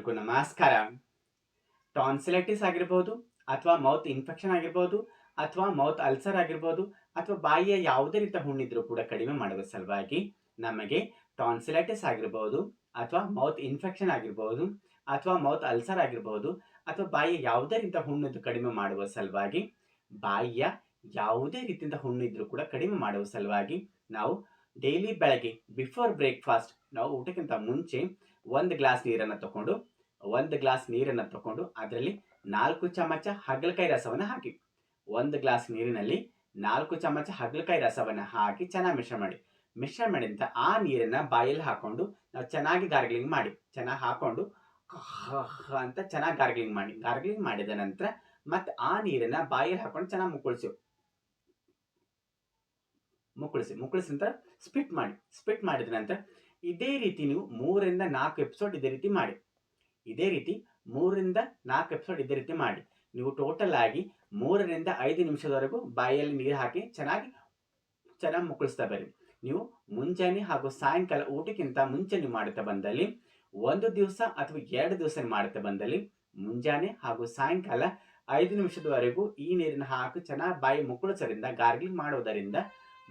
ಎಲ್ರಿಗೂ ನಮಸ್ಕಾರ. ಟಾನ್ಸಿಲೈಟಿಸ್ ಆಗಿರ್ಬೋದು ಅಥವಾ ಮೌತ್ ಇನ್ಫೆಕ್ಷನ್ ಆಗಿರ್ಬೋದು ಅಥವಾ ಮೌತ್ ಅಲ್ಸರ್ ಆಗಿರ್ಬೋದು ಅಥವಾ ಬಾಯಿಯ ಯಾವುದೇ ರೀತಿಯ ಹುಣ್ಣಿದ್ರೂ ಕೂಡ ಕಡಿಮೆ ಮಾಡುವ ಸಲುವಾಗಿ ನಮಗೆ ಟಾನ್ಸಿಲೈಟಿಸ್ ಆಗಿರ್ಬೋದು ಅಥವಾ ಮೌತ್ ಇನ್ಫೆಕ್ಷನ್ ಆಗಿರ್ಬೋದು ಅಥವಾ ಮೌತ್ ಅಲ್ಸರ್ ಆಗಿರ್ಬೋದು ಅಥವಾ ಬಾಯಿಯ ಯಾವುದೇ ರೀತಿಯ ಹುಣ್ಣಿದ್ದು ಕಡಿಮೆ ಮಾಡುವ ಸಲುವಾಗಿ ಬಾಯಿಯ ಯಾವುದೇ ರೀತಿಯಿಂದ ಹುಣ್ಣಿದ್ರೂ ಕೂಡ ಕಡಿಮೆ ಮಾಡುವ ಸಲುವಾಗಿ ನಾವು ಡೈಲಿ ಬೆಳಗ್ಗೆ ಬಿಫೋರ್ ಬ್ರೇಕ್ಫಾಸ್ಟ್ ನಾವು ಊಟಕ್ಕಿಂತ ಮುಂಚೆ ಒಂದು ಗ್ಲಾಸ್ ನೀರನ್ನು ತಗೊಂಡು ಒಂದು ಗ್ಲಾಸ್ ನೀರನ್ನು ತಗೊಂಡು ಅದರಲ್ಲಿ ನಾಲ್ಕು ಚಮಚ ಹಗಲಕಾಯಿ ರಸವನ್ನು ಹಾಕಿ. ಒಂದು ಗ್ಲಾಸ್ ನೀರಿನಲ್ಲಿ ನಾಲ್ಕು ಚಮಚ ಹಗಲಕಾಯಿ ರಸವನ್ನು ಹಾಕಿ ಚೆನ್ನಾಗಿ ಮಿಶ್ರ ಮಾಡಿ. ಮಿಶ್ರ ಮಾಡಿದಂಥ ಆ ನೀರನ್ನು ಬಾಯಲ್ಲಿ ಹಾಕೊಂಡು ನಾವು ಚೆನ್ನಾಗಿ ಗಾರ್ಗ್ಲಿಂಗ್ ಮಾಡಿ. ಚೆನ್ನಾಗಿ ಹಾಕೊಂಡು ಅಂತ ಚೆನ್ನಾಗಿ ಗಾರ್ಗ್ಲಿಂಗ್ ಮಾಡಿ. ಗಾರ್ಗ್ಲಿಂಗ್ ಮಾಡಿದ ನಂತರ ಮತ್ತೆ ಆ ನೀರನ್ನು ಬಾಯಲ್ಲಿ ಹಾಕೊಂಡು ಚೆನ್ನಾಗಿ ಮುಕ್ಕಳಿಸಿ. ಮುಕ್ಕಳಿಸಿ ಮುಕ್ಕಳಿಸಿ ಅಂತ ಸ್ಪಿಟ್ ಮಾಡಿ ಸ್ಪಿಟ್ ಮಾಡಿದ ನಂತರ ಇದೇ ರೀತಿ ನೀವು ಮೂರರಿಂದ ನಾಲ್ಕು ಎಪಿಸೋಡ್ ಇದೇ ರೀತಿ ಮಾಡಿ. ಇದೇ ರೀತಿ ಮೂರರಿಂದ ನಾಲ್ಕು ಎಪಿಸೋಡ್ ಇದೇ ರೀತಿ ಮಾಡಿ. ನೀವು ಟೋಟಲ್ ಆಗಿ ಮೂರರಿಂದ ಐದು ನಿಮಿಷದವರೆಗೂ ಬಾಯಲ್ಲಿ ನೀರು ಹಾಕಿ ಚೆನ್ನಾಗಿ ಚೆನ್ನಾಗಿ ಮುಕ್ಕಳಿಸ್ತಾ ಬರ್ರಿ. ನೀವು ಮುಂಜಾನೆ ಹಾಗೂ ಸಾಯಂಕಾಲ ಊಟಕ್ಕಿಂತ ಮುಂಚೆ ನೀವು ಮಾಡುತ್ತಾ ಬಂದಲ್ಲಿ, ಒಂದು ದಿವಸ ಅಥವಾ ಎರಡು ದಿವಸ ಮಾಡುತ್ತಾ ಬಂದಲ್ಲಿ, ಮುಂಜಾನೆ ಹಾಗೂ ಸಾಯಂಕಾಲ ಐದು ನಿಮಿಷದವರೆಗೂ ಈ ನೀರನ್ನು ಹಾಕಿ ಚೆನ್ನಾಗಿ ಬಾಯಿ ಮುಕ್ಕಳಿಸೋದ್ರಿಂದ, ಗಾರ್ಗಿಲ್ ಮಾಡೋದರಿಂದ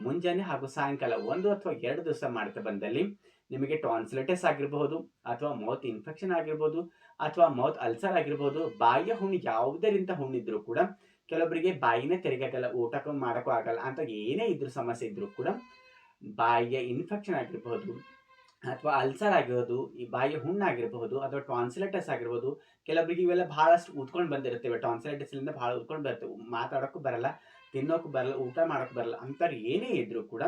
ಮುಂಜಾನೆ ಹಾಗೂ ಸಾಯಂಕಾಲ ಒಂದು ಅಥವಾ ಎರಡು ದಿವಸ ಮಾಡ್ತಾ ಬಂದಲ್ಲಿ ನಿಮಗೆ ಟ್ರಾನ್ಸ್ಲೆಟಸ್ ಆಗಿರಬಹುದು ಅಥವಾ ಮೌತ್ ಇನ್ಫೆಕ್ಷನ್ ಆಗಿರ್ಬೋದು ಅಥವಾ ಮೌತ್ ಅಲ್ಸರ್ ಆಗಿರ್ಬೋದು, ಬಾಯಿಯ ಹುಣ್ಣು ಯಾವುದರಿಂದ ಹುಣ್ಣಿದ್ರು ಕೂಡ ಕೆಲವೊಬ್ಬರಿಗೆ ಬಾಯಿನೇ ತೆರೆಗಾಗಲ್ಲ ಊಟಕ್ಕೂ ಮಾಡೋಕ್ಕೂ ಆಗಲ್ಲ ಅಂತ ಏನೇ ಇದ್ರೂ ಸಮಸ್ಯೆ ಇದ್ರೂ ಕೂಡ ಬಾಯಿಯ ಇನ್ಫೆಕ್ಷನ್ ಆಗಿರ್ಬೋದು ಅಥವಾ ಅಲ್ಸರ್ ಆಗಿರೋದು, ಈ ಬಾಯಿಯ ಹುಣ್ಣಾಗಿರಬಹುದು ಅಥವಾ ಟ್ರಾನ್ಸ್ಲೆಟಸ್ ಆಗಿರ್ಬೋದು ಕೆಲವೊಬ್ಬರಿಗೆ ಇವೆಲ್ಲ ಬಹಳಷ್ಟು ಉತ್ಕೊಂಡು ಬಂದಿರ್ತೇವೆ ಟಾನ್ಸಿಲೈಟಿಸ್ ಭಾಳ ಉದ್ಕೊಂಡು ಬರ್ತೇವೆ ಮಾತಾಡೋಕ್ಕೂ ಬರಲ್ಲ. ತಿನ್ನೋಕ್ಕೂ ಬರಲ್ಲ, ಊಟ ಮಾಡೋಕೆ ಬರಲ್ಲ ಅಂಥವ್ರು ಏನೇ ಇದ್ದರೂ ಕೂಡ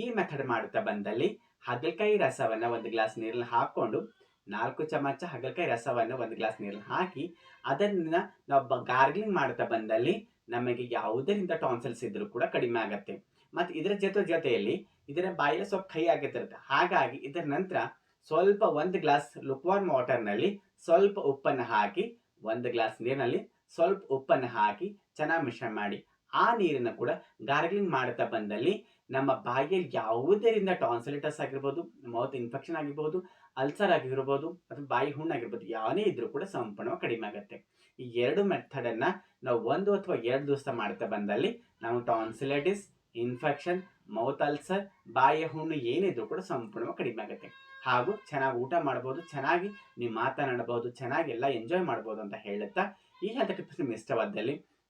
ಈ ಮೆಥಡ್ ಮಾಡ್ತಾ ಬಂದಲ್ಲಿ ಹಾಗಲಕಾಯಿ ರಸವನ್ನು ಒಂದು ಗ್ಲಾಸ್ ನೀರಲ್ಲಿ ಹಾಕ್ಕೊಂಡು ನಾಲ್ಕು ಚಮಚ ಹಾಗಲಕಾಯಿ ರಸವನ್ನು ಒಂದು ಗ್ಲಾಸ್ ನೀರಲ್ಲಿ ಹಾಕಿ ಅದನ್ನು ನಾವು ಗಾರ್ಗ್ಲಿಂಗ್ ಮಾಡ್ತಾ ಬಂದಲ್ಲಿ ನಮಗೆ ಯಾವುದರಿಂದ ಟಾನ್ಸಲ್ಸ್ ಇದ್ದರೂ ಕೂಡ ಕಡಿಮೆ ಆಗುತ್ತೆ. ಮತ್ತು ಇದರ ಜೊತೆ ಜೊತೆಯಲ್ಲಿ ಇದರ ಬಾಯಿಯ ಸ್ವಲ್ಪ ಕೈ ಆಗಿರ್ತಿರುತ್ತೆ. ಹಾಗಾಗಿ ಇದರ ನಂತರ ಸ್ವಲ್ಪ ಒಂದು ಗ್ಲಾಸ್ ಲುಕ್ವಾರ್ಮ್ ವಾಟರ್ನಲ್ಲಿ ಸ್ವಲ್ಪ ಉಪ್ಪನ್ನು ಹಾಕಿ, ಒಂದು ಗ್ಲಾಸ್ ನೀರಿನಲ್ಲಿ ಸ್ವಲ್ಪ ಉಪ್ಪನ್ನು ಹಾಕಿ ಚೆನ್ನಾಗಿ ಮಿಶ್ರಣ ಮಾಡಿ. ಆ ನೀರನ್ನು ಕೂಡ ಗಾರ್ಗ್ಲಿಂಗ್ ಮಾಡ್ತಾ ಬಂದಲ್ಲಿ ನಮ್ಮ ಬಾಯಿಯಲ್ಲಿ ಯಾವುದರಿಂದ ಟಾನ್ಸಲೆಟಸ್ ಆಗಿರ್ಬೋದು ಮೌತ್ ಇನ್ಫೆಕ್ಷನ್ ಆಗಿರ್ಬೋದು ಅಲ್ಸರ್ ಆಗಿರ್ಬೋದು, ಅಥವಾ ಬಾಯಿ ಹುಣ್ಣು ಆಗಿರ್ಬೋದು ಯಾವನೇ ಇದ್ರೂ ಕೂಡ ಸಂಪೂರ್ಣವಾಗಿ ಕಡಿಮೆ ಆಗುತ್ತೆ. ಈ ಎರಡು ಮೆಥಡನ್ನು ನಾವು ಒಂದು ಅಥವಾ ಎರಡು ದಿವಸ ಮಾಡ್ತಾ ಬಂದಲ್ಲಿ ನಾವು ಟಾನ್ಸಿಲೈಟಿಸ್ ಇನ್ಫೆಕ್ಷನ್ ಮೌತ್ ಅಲ್ಸರ್ ಬಾಯಿಯ ಹುಣ್ಣು ಏನಿದ್ರು ಕೂಡ ಸಂಪೂರ್ಣವಾಗಿ ಕಡಿಮೆ ಆಗುತ್ತೆ. ಹಾಗೂ ಚೆನ್ನಾಗಿ ಊಟ ಮಾಡ್ಬೋದು, ಚೆನ್ನಾಗಿ ನೀವು ಮಾತನಾಡಬಹುದು ಚೆನ್ನಾಗಿ ಎಲ್ಲ ಎಂಜಾಯ್ ಮಾಡ್ಬೋದು ಅಂತ ಹೇಳುತ್ತಾ ಈ ಹೆಲ್ತ್ ಟಿಪ್ಸ್ ನಿಮ್ಗೆ ಇಷ್ಟವಾದಲ್ಲಿ